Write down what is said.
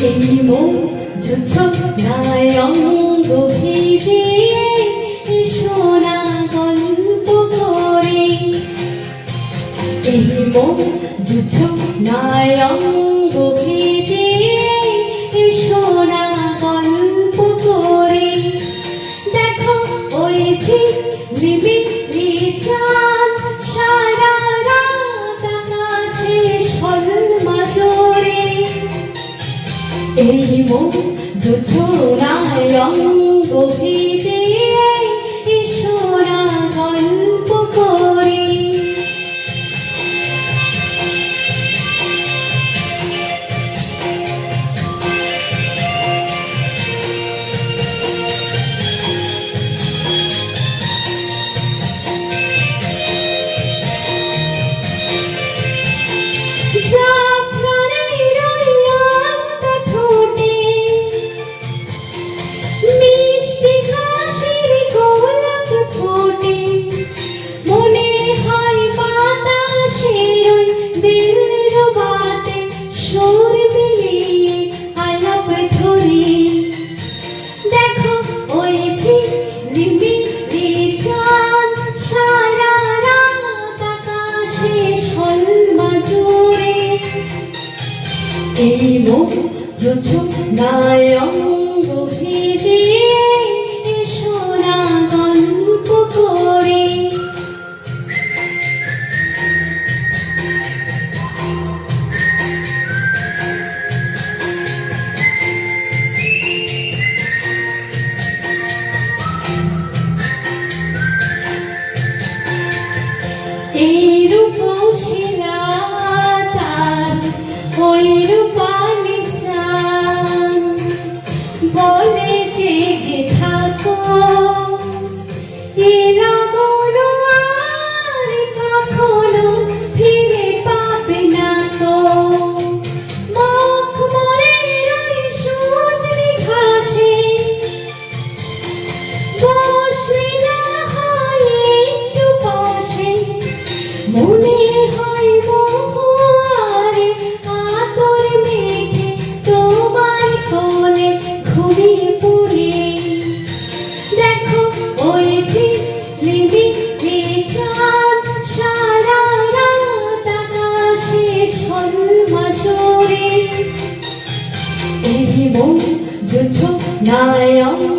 এই মন জোছনায় অঙ্গ ভিজিয়ে সোনা গল্প করে এই মন জোছনায় অঙ্গ এই মুখ যোছ নায়ঙ্গ ভিড় Yo, yo, na, yo.